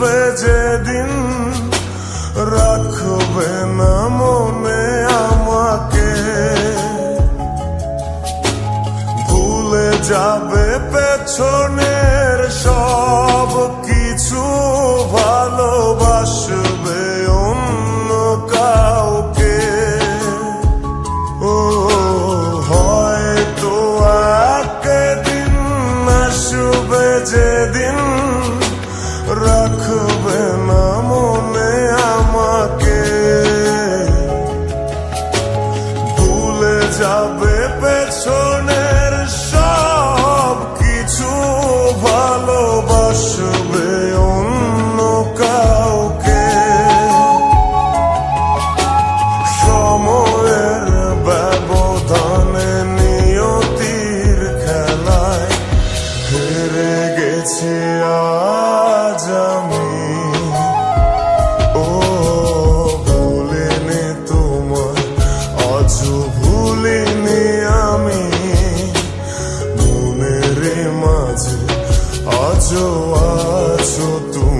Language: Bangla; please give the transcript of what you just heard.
আসবে যেদিন রাখবে না মনে আমাকে। ভুলে যাবে পেছনের সব কিছু আজও ভুলিনি আমি মনের মাঝে আজও আছো তুমি